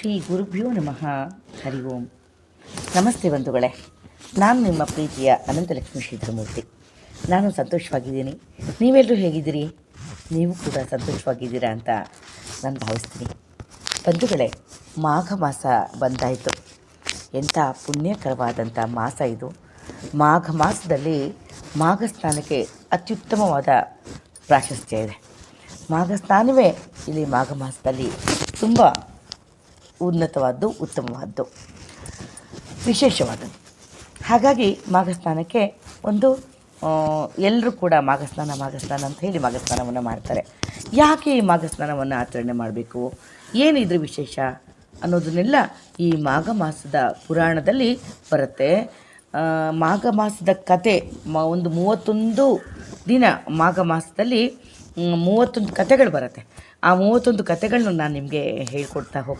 ಶ್ರೀ ಗುರುಭ್ಯೋ ನಮಃ. ಹರಿ ಓಂ. ನಮಸ್ತೆ ಬಂಧುಗಳೇ. ನಾನು ನಿಮ್ಮ ಪ್ರೀತಿಯ ಅನಂತಲಕ್ಷ್ಮಿ ಶ್ರೀಧರಮೂರ್ತಿ. ನಾನು ಸಂತೋಷವಾಗಿದ್ದೀನಿ. ನೀವೆಲ್ಲರೂ ಹೇಗಿದ್ದೀರಿ? ನೀವು ಕೂಡ ಸಂತೋಷವಾಗಿದ್ದೀರಾ ಅಂತ ನಾನು ಭಾವಿಸ್ತೀನಿ. ಬಂಧುಗಳೇ, ಮಾಘ ಮಾಸ ಬಂದಾಯಿತು. ಎಂಥ ಪುಣ್ಯಕರವಾದಂಥ ಮಾಸ ಇದು. ಮಾಘ ಮಾಸದಲ್ಲಿ ಮಾಘ ಸ್ನಾನಕ್ಕೆ ಅತ್ಯುತ್ತಮವಾದ ಪ್ರಾಶಸ್ತ್ಯ ಇದೆ. ಮಾಘ ಸ್ನಾನವೇ ಇಲ್ಲಿ ಮಾಘ ಮಾಸದಲ್ಲಿ ತುಂಬ ಉನ್ನತವಾದ್ದು, ಉತ್ತಮವಾದ್ದು. ವಿಶೇಷವಾದದ್ದು. ಹಾಗಾಗಿ ಮಾಘಸ್ನಾನಕ್ಕೆ ಒಂದು ಎಲ್ಲರೂ ಕೂಡ ಮಾಘಸ್ನಾನ ಮಾಘಸ್ನಾನ ಅಂತ ಹೇಳಿ ಮಾಘಸ್ನಾನವನ್ನು ಮಾಡ್ತಾರೆ. ಯಾಕೆ ಈ ಮಾಘಸ್ನಾನವನ್ನು ಆಚರಣೆ ಮಾಡಬೇಕು? ಏನಿದ್ರ ವಿಶೇಷ ಅನ್ನೋದನ್ನೆಲ್ಲ ಈ ಮಾಘ ಮಾಸದ ಪುರಾಣದಲ್ಲಿ ಬರುತ್ತೆ. ಮಾಘ ಮಾಸದ ಕತೆ ಒಂದು ಮೂವತ್ತೊಂದು ದಿನ ಮಾಘ ಮಾಸದಲ್ಲಿ ಮೂವತ್ತೊಂದು ಕತೆಗಳು ಬರುತ್ತೆ. ಆ ಮೂವತ್ತೊಂದು ಕತೆಗಳನ್ನ ನಾನು ನಿಮಗೆ ಹೇಳ್ಕೊಡ್ತಾ ಹೋಗ್ತೀನಿ.